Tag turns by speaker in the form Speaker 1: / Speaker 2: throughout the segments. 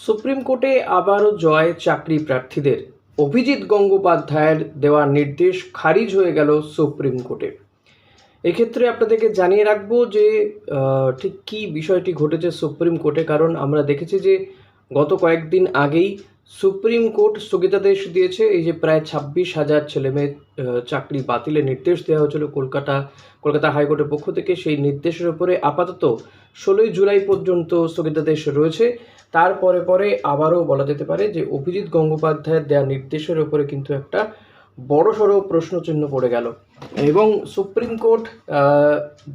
Speaker 1: Supreme কোর্টে আবারও জয় চাকরি প্রার্থীদের। অভিজিৎ গঙ্গোপাধ্যায়ের দেওয়া নির্দেশ খারিজ হয়ে গেল সুপ্রিম কোর্টে। এক্ষেত্রে আপনাদেরকে জানিয়ে রাখব যে ঠিক কী বিষয়টি ঘটেছে সুপ্রিম কোর্টে, কারণ আমরা দেখেছি যে গত কয়েকদিন আগেই সুপ্রিম কোর্ট স্থগিতাদেশ দিয়েছে। এই যে প্রায় ছাব্বিশ হাজার ছেলেমেয়ে চাকরি বাতিলের নির্দেশ দেওয়া হয়েছিল কলকাতা কলকাতা হাইকোর্টের পক্ষ থেকে। সেই নির্দেশের উপরে আপাতত ষোলোই জুলাই পর্যন্ত স্থগিতাদেশ রয়েছে। তারপরে পরে আবারও বলা যেতে পারে যে অভিজিৎ গঙ্গোপাধ্যায়ের দেওয়া নির্দেশের উপরে কিন্তু একটা বড়সড় প্রশ্নচিহ্ন পড়ে গেল। এবং সুপ্রিম কোর্ট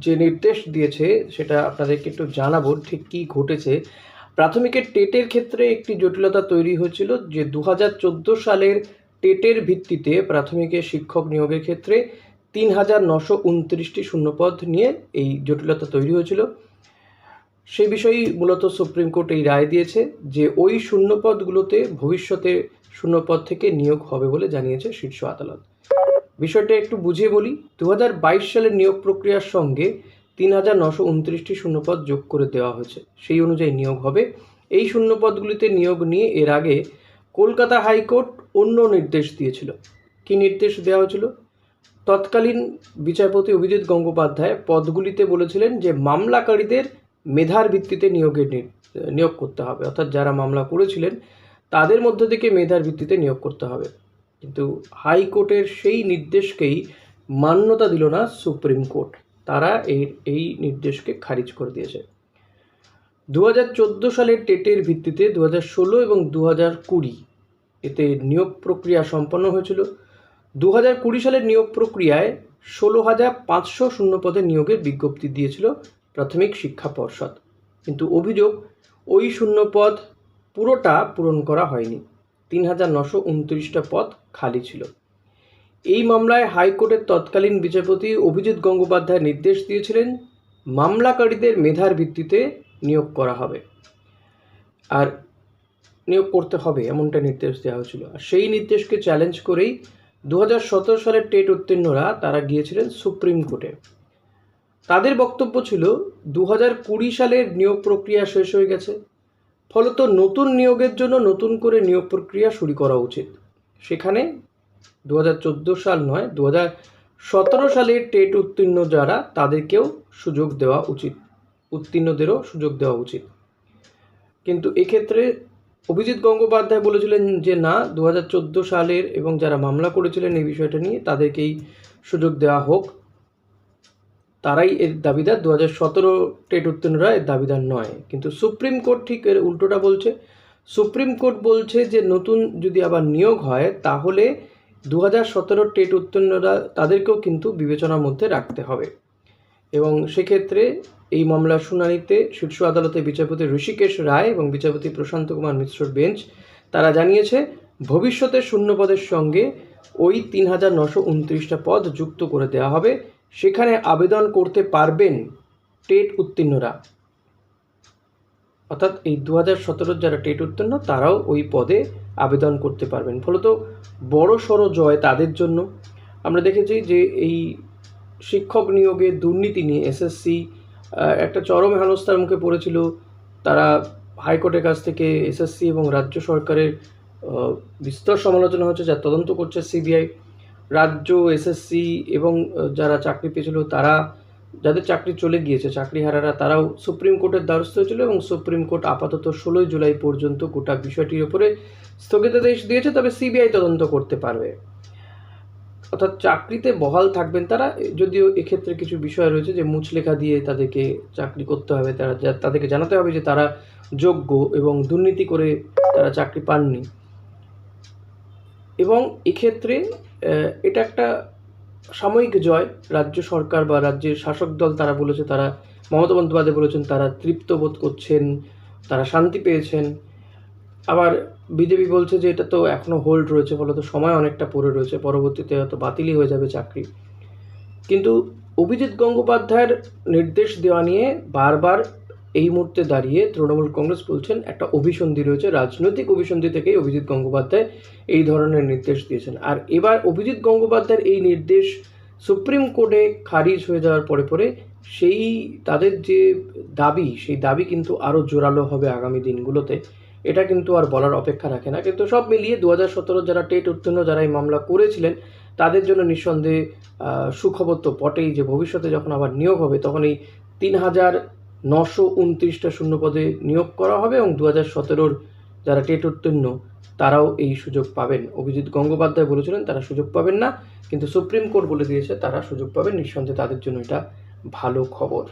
Speaker 1: যে নির্দেশ দিয়েছে সেটা আপনাদেরকে একটু জানাব ঠিক কী ঘটেছে। প্রাথমিকের টেটের ক্ষেত্রে একটি জটিলতা তৈরি হয়েছিল যে দু হাজার চোদ্দ সালের টেটের ভিত্তিতে প্রাথমিকে শিক্ষক নিয়োগের ক্ষেত্রে তিন হাজার নশো উনত্রিশটি শূন্যপদ নিয়ে এই জটিলতা তৈরি হয়েছিল। সেই বিষয়েই মূলত সুপ্রিম কোর্ট এই রায় দিয়েছে যে ওই শূন্যপদগুলোতে ভবিষ্যতে শূন্যপদ থেকে নিয়োগ হবে বলে জানিয়েছে শীর্ষ আদালত। বিষয়টা একটু বুঝিয়ে বলি দু হাজার বাইশ সালের নিয়োগ প্রক্রিয়ার সঙ্গে তিন হাজার নশো উনত্রিশটি শূন্যপদ যোগ করে দেওয়া হয়েছে। সেই অনুযায়ী নিয়োগ হবে। এই শূন্যপদগুলিতে নিয়োগ নিয়ে এর আগে কলকাতা হাইকোর্ট অন্য নির্দেশ দিয়েছিল। কী নির্দেশ দেওয়া হয়েছিল? তৎকালীন বিচারপতি অভিজিৎ গঙ্গোপাধ্যায় পদগুলিতে বলেছিলেন যে মামলাকারীদের মেধার ভিত্তিতে নিয়োগের নিয়োগ করতে হবে। অর্থাৎ যারা মামলা করেছিলেন, তাদের মধ্য থেকে মেধার ভিত্তিতে নিয়োগ করতে হবে। কিন্তু হাইকোর্টের সেই নির্দেশকেই মান্যতা দিল না সুপ্রিম কোর্ট। তারা এই এই নির্দেশকে খারিজ করে দিয়েছে। দু চোদ্দ সালের টেটের ভিত্তিতে দু ষোলো এবং দু হাজার কুড়ি এতে নিয়োগ প্রক্রিয়া সম্পন্ন হয়েছিল। দু কুড়ি সালের নিয়োগ প্রক্রিয়ায় ষোলো হাজার পাঁচশো শূন্য পদে নিয়োগের বিজ্ঞপ্তি দিয়েছিল প্রাথমিক শিক্ষা পর্ষদ। কিন্তু অভিযোগ, ওই শূন্য পদ পুরোটা পূরণ করা হয়নি। তিন হাজার নশো উনত্রিশটা পদ খালি ছিল। এই মামলায় হাইকোর্টের তৎকালীন বিচারপতি অভিজিৎ গঙ্গোপাধ্যায় নির্দেশ দিয়েছিলেন, মামলাকারীদের মেধার ভিত্তিতে নিয়োগ করা হবে। আর নিয়োগ করতে হবে, এমনটা নির্দেশ দেওয়া হয়েছিল। আর সেই নির্দেশকে চ্যালেঞ্জ করেই দু হাজার সতেরো সালের টেট উত্তীর্ণরা তারা গিয়েছিলেন সুপ্রিম কোর্টে। তাদের বক্তব্য ছিল দু কুড়ি সালের নিয়োগ প্রক্রিয়া শেষ হয়ে গেছে। ফলত নতুন নিয়োগের জন্য নতুন করে নিয়োগ প্রক্রিয়া শুরু করা উচিত। সেখানে দু হাজার চোদ্দ সাল নয় দু হাজার সতেরো সালের টেট উত্তীর্ণ যারা, তাদেরকেও সুযোগ দেওয়া উচিত। উত্তীর্ণদেরও সুযোগ দেওয়া উচিত। কিন্তু এক্ষেত্রে অভিজিৎ গঙ্গোপাধ্যায় বলেছিলেন যে, না দু হাজার চোদ্দ সালের এবং যারা মামলা করেছিলেন এই বিষয়টা নিয়ে তাদেরকেই সুযোগ দেওয়া হোক। তারাই এর দাবিদার। দু হাজার সতেরো টেট উত্তীর্ণরা এর দাবিদার নয়। কিন্তু সুপ্রিম কোর্ট ঠিক এর উল্টোটা বলছে। সুপ্রিম কোর্ট বলছে যে নতুন যদি আবার নিয়োগ হয়, তাহলে দু হাজার সতেরো টেট উত্তীর্ণরা তাদেরকেও কিন্তু বিবেচনার মধ্যে রাখতে হবে। এবং সেক্ষেত্রে এই মামলার শুনানিতে শীর্ষ আদালতে বিচারপতি ঋষিকেশ রায় এবং বিচারপতি প্রশান্ত কুমার মিশ্রর বেঞ্চ, তারা জানিয়েছে, ভবিষ্যতে শূন্য পদের সঙ্গে ওই তিন হাজার নশো উনত্রিশটা পদ যুক্ত করে দেওয়া হবে। সেখানে আবেদন করতে পারবেন টেট উত্তীর্ণরা। অর্থাৎ এই দু হাজার সতেরোর যারা টেট উত্তীর্ণ, তারাও ওই পদে আবেদন করতে পারবেন। ফলত বড় সড়ো জয় তাদের জন্য। আমরা দেখেছি যে এই শিক্ষক নিয়োগে দুর্নীতি নিয়ে এসএসসি একটা চরম হেনস্থার মুখে পড়েছিল। তারা হাইকোর্টের কাছ থেকে এসএসসি এবং রাজ্য সরকারের বিস্তর সমালোচনা হচ্ছে, যা তদন্ত করছে সিবিআই। রাজ্য এসএসসি এবং যারা চাকরি পেয়েছিল তারা, যাদের চাকরি চলে গিয়েছে চাকরিহারারা তারাও সুপ্রিম কোর্টের দ্বারস্থ হয়েছিল এবং সুপ্রিম কোর্ট আপাতত ষোলোই জুলাই পর্যন্ত গোটা বিষয়টির উপরে স্থগিতাদেশ দিয়েছে, তবে সিবিআই তদন্ত করতে পারবে। অর্থাৎ চাকরিতে বহাল থাকবেন তারা, যদিও এক্ষেত্রে কিছু বিষয় রয়েছে যে মুচলেখা দিয়ে তাদেরকে চাকরি করতে হবে, তারা তাদেরকে জানাতে হবে যে তারা যোগ্য এবং দুর্নীতি করে তারা চাকরি পাননি। এবং এক্ষেত্রে এটা একটা সাময়িক জয়। রাজ্য সরকার বা রাজ্যের শাসক দল তারা বলেছে, তারা মমতা বন্দ্যোপাধ্যায় বলেছেন, তারা তৃপ্ত বোধ করছেন, তারা শান্তি পেয়েছেন। আবার বিজেপি বলছে যে, এটা তো এখনও হোল্ড রয়েছে ফলত সময় অনেকটা পড়ে রয়েছে, পরবর্তীতে হয়তো বাতিলই হয়ে যাবে চাকরি। কিন্তু অভিজিৎ গঙ্গোপাধ্যায়ের নির্দেশ দেওয়া নিয়ে বারবার এই মুহূর্তে দাঁড়িয়ে তৃণমূল কংগ্রেস বলছেন, একটা অভিসন্ধি রয়েছে, রাজনৈতিক অভিসন্ধি থেকেই অভিজিৎ গঙ্গোপাধ্যায় এই ধরনের নির্দেশ দিয়েছেন। আর এবার অভিজিৎ গঙ্গোপাধ্যায়ের এই নির্দেশ সুপ্রিম কোর্টে খারিজ হয়ে যাওয়ার পরে পরে সেই তাদের যে দাবি, সেই দাবি কিন্তু আরও জোরালো হবে আগামী দিনগুলোতে। এটা কিন্তু আর বলার অপেক্ষা রাখে না। কিন্তু সব মিলিয়ে দু হাজার সতেরো যারা টেট উত্তীর্ণ, যারা এই মামলা করেছিলেন, তাদের জন্য নিঃসন্দেহে সুখবর তো বটেই যে ভবিষ্যতে যখন আবার নিয়োগ হবে, তখন এই তিন হাজার নশো উনত্রিশটা শূন্য পদে নিয়োগ করা হবে এবং দু হাজার সতেরোর যারা টেট উত্তীর্ণ তারাও এই সুযোগ পাবেন। অভিজিৎ গঙ্গোপাধ্যায় বলেছিলেন, তারা সুযোগ পাবেন না। কিন্তু সুপ্রিম কোর্ট বলে দিয়েছে, তারা সুযোগ পাবেন। নিঃসন্দেহে তাদের জন্য এটা ভালো খবর।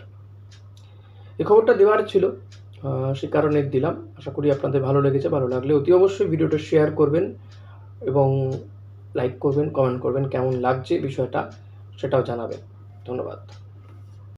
Speaker 1: এই খবরটা দেওয়ার ছিল সে কারণে দিলাম। আশা করি আপনাদের ভালো লেগেছে, ভালো লাগলে অতি অবশ্যই ভিডিওটা শেয়ার করবেন এবং লাইক করবেন, কমেন্ট করবেন, কেমন লাগছে বিষয়টা সেটাও জানাবেন। ধন্যবাদ।